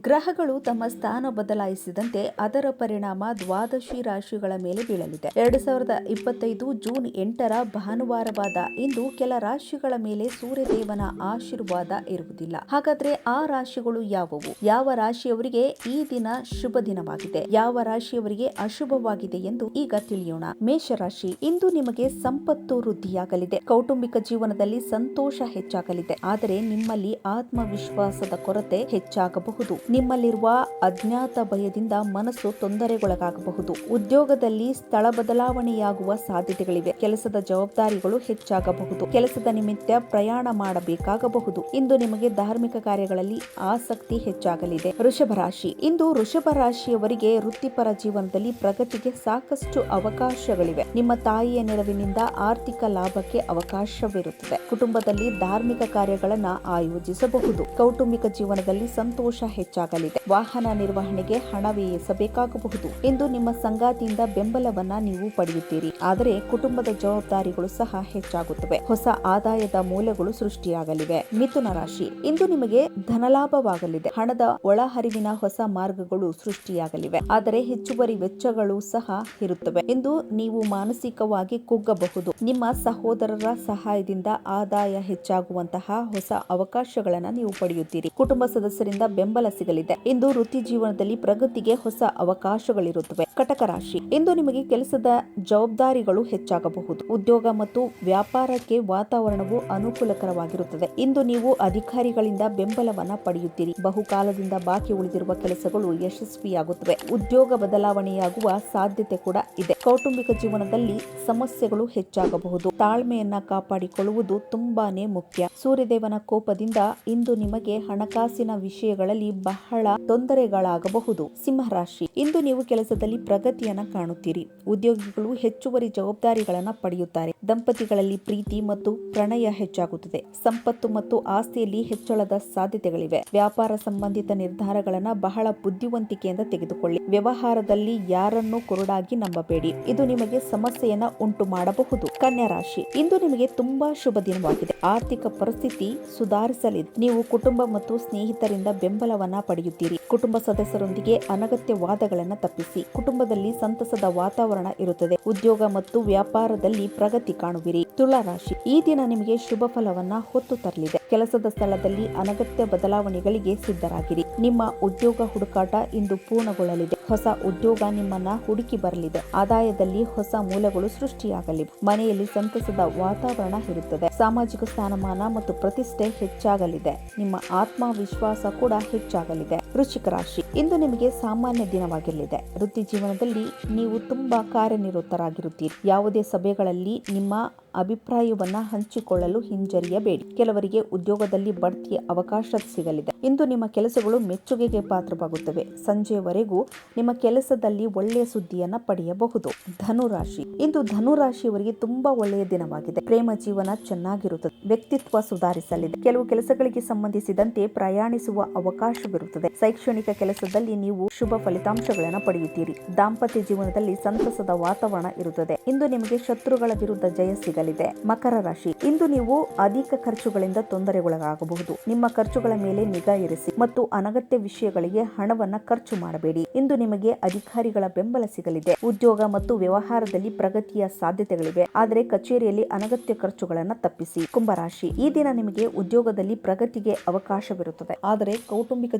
ಗ್ರಹಗಳು ತಮ್ಮ ಸ್ಥಾನ ಬದಲಾಯಿಸಿದಂತೆ ಅದರ ಪರಿಣಾಮ ದ್ವಾದಶಿ ರಾಶಿಗಳ ಮೇಲೆ ಬೀಳಲಿದೆ. ಎರಡು ಸಾವಿರದ ಇಪ್ಪತ್ತೈದು ಜೂನ್ ಎಂಟರ ಭಾನುವಾರವಾದ ಇಂದು ಕೆಲ ರಾಶಿಗಳ ಮೇಲೆ ಸೂರ್ಯದೇವನ ಆಶೀರ್ವಾದ ಇರುವುದಿಲ್ಲ. ಹಾಗಾದ್ರೆ ಆ ರಾಶಿಗಳು ಯಾವುವು? ಯಾವ ರಾಶಿಯವರಿಗೆ ಈ ದಿನ ಶುಭ ದಿನವಾಗಿದೆ? ಯಾವ ರಾಶಿಯವರಿಗೆ ಅಶುಭವಾಗಿದೆ ಎಂದು ಈಗ ತಿಳಿಯೋಣ. ಮೇಷರಾಶಿ, ಇಂದು ನಿಮಗೆ ಸಂಪತ್ತು ವೃದ್ಧಿಯಾಗಲಿದೆ. ಕೌಟುಂಬಿಕ ಜೀವನದಲ್ಲಿ ಸಂತೋಷ ಹೆಚ್ಚಾಗಲಿದೆ. ಆದರೆ ನಿಮ್ಮಲ್ಲಿ ಆತ್ಮವಿಶ್ವಾಸದ ಕೊರತೆ ಹೆಚ್ಚಾಗಬಹುದು. ನಿಮ್ಮಲ್ಲಿರುವ ಅಜ್ಞಾತ ಭಯದಿಂದ ಮನಸ್ಸು ತೊಂದರೆಗೊಳಗಾಗಬಹುದು. ಉದ್ಯೋಗದಲ್ಲಿ ಸ್ಥಳ ಬದಲಾವಣೆಯಾಗುವ ಸಾಧ್ಯತೆಗಳಿವೆ. ಕೆಲಸದ ಜವಾಬ್ದಾರಿಗಳು ಹೆಚ್ಚಾಗಬಹುದು. ಕೆಲಸದ ನಿಮಿತ್ತ ಪ್ರಯಾಣ ಮಾಡಬೇಕಾಗಬಹುದು. ಇಂದು ನಿಮಗೆ ಧಾರ್ಮಿಕ ಕಾರ್ಯಗಳಲ್ಲಿ ಆಸಕ್ತಿ ಹೆಚ್ಚಾಗಲಿದೆ. ವೃಷಭ ರಾಶಿ. ಇಂದು ವೃಷಭ ರಾಶಿಯವರಿಗೆ ವೃತ್ತಿಪರ ಜೀವನದಲ್ಲಿ ಪ್ರಗತಿಗೆ ಸಾಕಷ್ಟು ಅವಕಾಶಗಳಿವೆ. ನಿಮ್ಮ ತಾಯಿಯ ನೆರವಿನಿಂದ ಆರ್ಥಿಕ ಲಾಭಕ್ಕೆ ಅವಕಾಶವಿರುತ್ತದೆ. ಕುಟುಂಬದಲ್ಲಿ ಧಾರ್ಮಿಕ ಕಾರ್ಯಗಳನ್ನ ಆಯೋಜಿಸಬಹುದು. ಕೌಟುಂಬಿಕ ಜೀವನದಲ್ಲಿ ಸಂತೋಷ ಹೆಚ್ಚಾಗಲಿದೆ. ವಾಹನ ನಿರ್ವಹಣೆಗೆ ಹಣ ವ್ಯಯಿಸಬೇಕಾಗಬಹುದು ಎಂದು ನಿಮ್ಮ ಸಂಗಾತಿಯಿಂದ ಬೆಂಬಲವನ್ನ ನೀವು ಪಡೆಯುತ್ತೀರಿ. ಆದರೆ ಕುಟುಂಬದ ಜವಾಬ್ದಾರಿಗಳು ಸಹ ಹೆಚ್ಚಾಗುತ್ತವೆ. ಹೊಸ ಆದಾಯದ ಮೂಲಗಳು ಸೃಷ್ಟಿಯಾಗಲಿವೆ. ಮಿಥುನ ರಾಶಿ. ಇಂದು ನಿಮಗೆ ಧನಲಾಭವಾಗಲಿದೆ. ಹಣದ ಒಳಹರಿವಿನ ಹೊಸ ಮಾರ್ಗಗಳು ಸೃಷ್ಟಿಯಾಗಲಿವೆ. ಆದರೆ ಹೆಚ್ಚುವರಿ ವೆಚ್ಚಗಳು ಸಹ ಇರುತ್ತವೆ ಎಂದು ನೀವು ಮಾನಸಿಕವಾಗಿ ಕುಗ್ಗಬಹುದು. ನಿಮ್ಮ ಸಹೋದರರ ಸಹಾಯದಿಂದ ಆದಾಯ ಹೆಚ್ಚಾಗುವಂತಹ ಹೊಸ ಅವಕಾಶಗಳನ್ನು ನೀವು ಪಡೆಯುತ್ತೀರಿ. ಕುಟುಂಬ ಸದಸ್ಯರಿಂದ ಬೆಂಬಲ ಸಿಗಲಿದೆ. ಇಂದು ವೃತ್ತಿ ಜೀವನದಲ್ಲಿ ಪ್ರಗತಿಗೆ ಹೊಸ ಅವಕಾಶಗಳಿರುತ್ತವೆ. ಕಟಕ ರಾಶಿ. ಇಂದು ನಿಮಗೆ ಕೆಲಸದ ಜವಾಬ್ದಾರಿಗಳು ಹೆಚ್ಚಾಗಬಹುದು. ಉದ್ಯೋಗ ಮತ್ತು ವ್ಯಾಪಾರಕ್ಕೆ ವಾತಾವರಣವು ಅನುಕೂಲಕರವಾಗಿರುತ್ತದೆ. ಇಂದು ನೀವು ಅಧಿಕಾರಿಗಳಿಂದ ಬೆಂಬಲವನ್ನ ಪಡೆಯುತ್ತೀರಿ. ಬಹುಕಾಲದಿಂದ ಬಾಕಿ ಉಳಿದಿರುವ ಕೆಲಸಗಳು ಯಶಸ್ವಿಯಾಗುತ್ತವೆ. ಉದ್ಯೋಗ ಬದಲಾವಣೆಯಾಗುವ ಸಾಧ್ಯತೆ ಕೂಡ ಇದೆ. ಕೌಟುಂಬಿಕ ಜೀವನದಲ್ಲಿ ಸಮಸ್ಯೆಗಳು ಹೆಚ್ಚಾಗಬಹುದು. ತಾಳ್ಮೆಯನ್ನ ಕಾಪಾಡಿಕೊಳ್ಳುವುದು ತುಂಬಾನೇ ಮುಖ್ಯ. ಸೂರ್ಯದೇವನ ಕೋಪದಿಂದ ಇಂದು ನಿಮಗೆ ಹಣಕಾಸಿನ ವಿಷಯಗಳಲ್ಲಿ ಬಹಳ ತೊಂದರೆಗಳಾಗಬಹುದು. ಸಿಂಹರಾಶಿ ಇಂದು ನೀವು ಕೆಲಸದಲ್ಲಿ ಪ್ರಗತಿಯನ್ನ ಕಾಣುತ್ತೀರಿ. ಉದ್ಯೋಗಿಗಳು ಹೆಚ್ಚುವರಿ ಜವಾಬ್ದಾರಿಗಳನ್ನ ಪಡೆಯುತ್ತಾರೆ. ದಂಪತಿಗಳಲ್ಲಿ ಪ್ರೀತಿ ಮತ್ತು ಪ್ರಣಯ ಹೆಚ್ಚಾಗುತ್ತದೆ. ಸಂಪತ್ತು ಮತ್ತು ಆಸ್ತಿಯಲ್ಲಿ ಹೆಚ್ಚಳದ ಸಾಧ್ಯತೆಗಳಿವೆ. ವ್ಯಾಪಾರ ಸಂಬಂಧಿತ ನಿರ್ಧಾರಗಳನ್ನ ಬಹಳ ಬುದ್ಧಿವಂತಿಕೆಯಿಂದ ತೆಗೆದುಕೊಳ್ಳಿ. ವ್ಯವಹಾರದಲ್ಲಿ ಯಾರನ್ನೂ ಕುರುಡಾಗಿ ನಂಬಬೇಡಿ. ಇದು ನಿಮಗೆ ಸಮಸ್ಯೆಯನ್ನ ಉಂಟು ಮಾಡಬಹುದು ಕನ್ಯಾ ರಾಶಿ, ಇಂದು ನಿಮಗೆ ತುಂಬಾ ಶುಭ ದಿನವಾಗಿದೆ. ಆರ್ಥಿಕ ಪರಿಸ್ಥಿತಿ ಸುಧಾರಿಸಲಿದೆ ನೀವು ಕುಟುಂಬ ಮತ್ತು ಸ್ನೇಹಿತರಿಂದ ಬೆಂಬಲವನ್ನ ಪಡೆಯುತ್ತೀರಿ. ಕುಟುಂಬ ಸದಸ್ಯರೊಂದಿಗೆ ಅನಗತ್ಯ ವಾದಗಳನ್ನ ತಪ್ಪಿಸಿ. ಕುಟುಂಬದಲ್ಲಿ ಸಂತಸದ ವಾತಾವರಣ ಇರುತ್ತದೆ. ಉದ್ಯೋಗ ಮತ್ತು ವ್ಯಾಪಾರದಲ್ಲಿ ಪ್ರಗತಿ ಕಾಣುವಿರಿ. ತುಳಾ ರಾಶಿ ಈ ದಿನ ನಿಮಗೆ ಶುಭ ಫಲವನ್ನ ಹೊತ್ತು ತರಲಿದೆ. ಕೆಲಸದ ಸ್ಥಳದಲ್ಲಿ ಅನಗತ್ಯ ಬದಲಾವಣೆಗಳಿಗೆ ಸಿದ್ಧರಾಗಿರಿ. ನಿಮ್ಮ ಉದ್ಯೋಗ ಹುಡುಕಾಟ ಇಂದು ಪೂರ್ಣಗೊಳ್ಳಲಿದೆ. ಹೊಸ ಉದ್ಯೋಗ ನಿಮ್ಮನ್ನ ಹುಡುಕಿ ಬರಲಿದೆ. ಆದಾಯದಲ್ಲಿ ಹೊಸ ಮೂಲಗಳು ಸೃಷ್ಟಿಯಾಗಲಿವೆ ಮನೆಯಲ್ಲಿ ಸಂತಸದ ವಾತಾವರಣ ಇರುತ್ತದೆ. ಸಾಮಾಜಿಕ ಸ್ಥಾನಮಾನ ಮತ್ತು ಪ್ರತಿಷ್ಠೆ ಹೆಚ್ಚಾಗಲಿದೆ. ನಿಮ್ಮ ಆತ್ಮವಿಶ್ವಾಸ ಕೂಡ ಹೆಚ್ಚಾಗಲಿದೆ. ವೃಶ್ಚಿಕ ರಾಶಿ. ಇಂದು ನಿಮಗೆ ಸಾಮಾನ್ಯ ದಿನವಾಗಿರಲಿದೆ. ವೃತ್ತಿ ಜೀವನದಲ್ಲಿ ನೀವು ತುಂಬಾ ಕಾರ್ಯನಿರತರಾಗಿರುತ್ತೀರಿ. ಯಾವುದೇ ಸಭೆಗಳಲ್ಲಿ ನಿಮ್ಮ ಅಭಿಪ್ರಾಯವನ್ನ ಹಂಚಿಕೊಳ್ಳಲು ಹಿಂಜರಿಯಬೇಡಿ. ಕೆಲವರಿಗೆ ಉದ್ಯೋಗದಲ್ಲಿ ಬಡ್ತಿ ಅವಕಾಶ ಸಿಗಲಿದೆ. ಇಂದು ನಿಮ್ಮ ಕೆಲಸಗಳು ಮೆಚ್ಚುಗೆಗೆ ಪಾತ್ರವಾಗುತ್ತವೆ. ಸಂಜೆಯವರೆಗೂ ನಿಮ್ಮ ಕೆಲಸದಲ್ಲಿ ಒಳ್ಳೆಯ ಸುದ್ದಿಯನ್ನ ಪಡೆಯಬಹುದು. ಧನುರಾಶಿ. ಇಂದು ಧನುರಾಶಿಯವರಿಗೆ ತುಂಬಾ ಒಳ್ಳೆಯ ದಿನವಾಗಿದೆ. ಪ್ರೇಮ ಜೀವನ ಚೆನ್ನಾಗಿರುತ್ತದೆ. ವ್ಯಕ್ತಿತ್ವ ಸುಧಾರಿಸಲಿದೆ. ಕೆಲವು ಕೆಲಸಗಳಿಗೆ ಸಂಬಂಧಿಸಿದಂತೆ ಪ್ರಯಾಣಿಸುವ ಅವಕಾಶವಿರುತ್ತದೆ. ಶೈಕ್ಷಣಿಕ ಕೆಲಸದಲ್ಲಿ ನೀವು ಶುಭ ಫಲಿತಾಂಶಗಳನ್ನು ಪಡೆಯುತ್ತೀರಿ. ದಾಂಪತ್ಯ ಜೀವನದಲ್ಲಿ ಸಂತಸದ ವಾತಾವರಣ ಇರುತ್ತದೆ. ಇಂದು ನಿಮಗೆ ಶತ್ರುಗಳ ವಿರುದ್ಧ ಜಯ ಸಿಗಲಿದೆ. ಮಕರ ರಾಶಿ. ಇಂದು ನೀವು ಅಧಿಕ ಖರ್ಚುಗಳಿಂದ ತೊಂದರೆಗೊಳಗಾಗಬಹುದು. ನಿಮ್ಮ ಖರ್ಚುಗಳ ಮೇಲೆ ನಿಗಾ ಇರಿಸಿ ಮತ್ತು ಅನಗತ್ಯ ವಿಷಯಗಳಿಗೆ ಹಣವನ್ನ ಖರ್ಚು ಮಾಡಬೇಡಿ. ಇಂದು ನಿಮಗೆ ಅಧಿಕಾರಿಗಳ ಬೆಂಬಲ ಸಿಗಲಿದೆ. ಉದ್ಯೋಗ ಮತ್ತು ವ್ಯವಹಾರದಲ್ಲಿ ಪ್ರಗತಿಯ ಸಾಧ್ಯತೆಗಳಿವೆ. ಆದರೆ ಕಚೇರಿಯಲ್ಲಿ ಅನಗತ್ಯ ಖರ್ಚುಗಳನ್ನ ತಪ್ಪಿಸಿ. ಕುಂಭರಾಶಿ. ಈ ದಿನ ನಿಮಗೆ ಉದ್ಯೋಗದಲ್ಲಿ ಪ್ರಗತಿಗೆ ಅವಕಾಶವಿರುತ್ತದೆ. ಆದರೆ ಕೌಟುಂಬಿಕ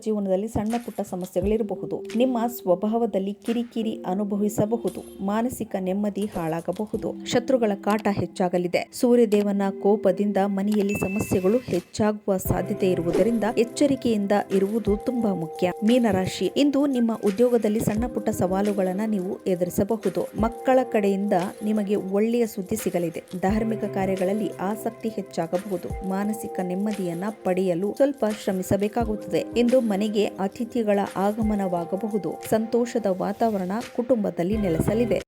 ಜೀವನದಲ್ಲಿ ಸಣ್ಣ ಪುಟ್ಟ ಸಮಸ್ಯೆಗಳಿರಬಹುದು. ನಿಮ್ಮ ಸ್ವಭಾವದಲ್ಲಿ ಕಿರಿಕಿರಿ ಅನುಭವಿಸಬಹುದು. ಮಾನಸಿಕ ನೆಮ್ಮದಿ ಹಾಳಾಗಬಹುದು. ಶತ್ರುಗಳ ಕಾಟ ಹೆಚ್ಚಾಗಲಿದೆ. ಸೂರ್ಯದೇವನ ಕೋಪದಿಂದ ಮನೆಯಲ್ಲಿ ಸಮಸ್ಯೆಗಳು ಹೆಚ್ಚಾಗುವ ಸಾಧ್ಯತೆ ಇರುವುದರಿಂದ ಎಚ್ಚರಿಕೆಯಿಂದ ಇರುವುದು ತುಂಬಾ ಮುಖ್ಯ. ಮೀನರಾಶಿ, ಇಂದು ನಿಮ್ಮ ಉದ್ಯೋಗದಲ್ಲಿ ಸಣ್ಣ ಪುಟ್ಟ ಸವಾಲುಗಳನ್ನು ನೀವು ಎದುರಿಸಬಹುದು. ಮಕ್ಕಳ ಕಡೆಯಿಂದ ನಿಮಗೆ ಒಳ್ಳೆಯ ಸುದ್ದಿ ಸಿಗಲಿದೆ. ಧಾರ್ಮಿಕ ಕಾರ್ಯಗಳಲ್ಲಿ ಆಸಕ್ತಿ ಹೆಚ್ಚಾಗಬಹುದು. ಮಾನಸಿಕ ನೆಮ್ಮದಿಯನ್ನ ಪಡೆಯಲು ಸ್ವಲ್ಪ ಶ್ರಮಿಸಬೇಕಾಗುತ್ತದೆ. ಇಂದು ಮನೆಗೆ ಅತಿಥಿಗಳ ಆಗಮನವಾಗಬಹುದು. ಸಂತೋಷದ ವಾತಾವರಣ ಕುಟುಂಬದಲ್ಲಿ ನೆಲೆಸಲಿದೆ.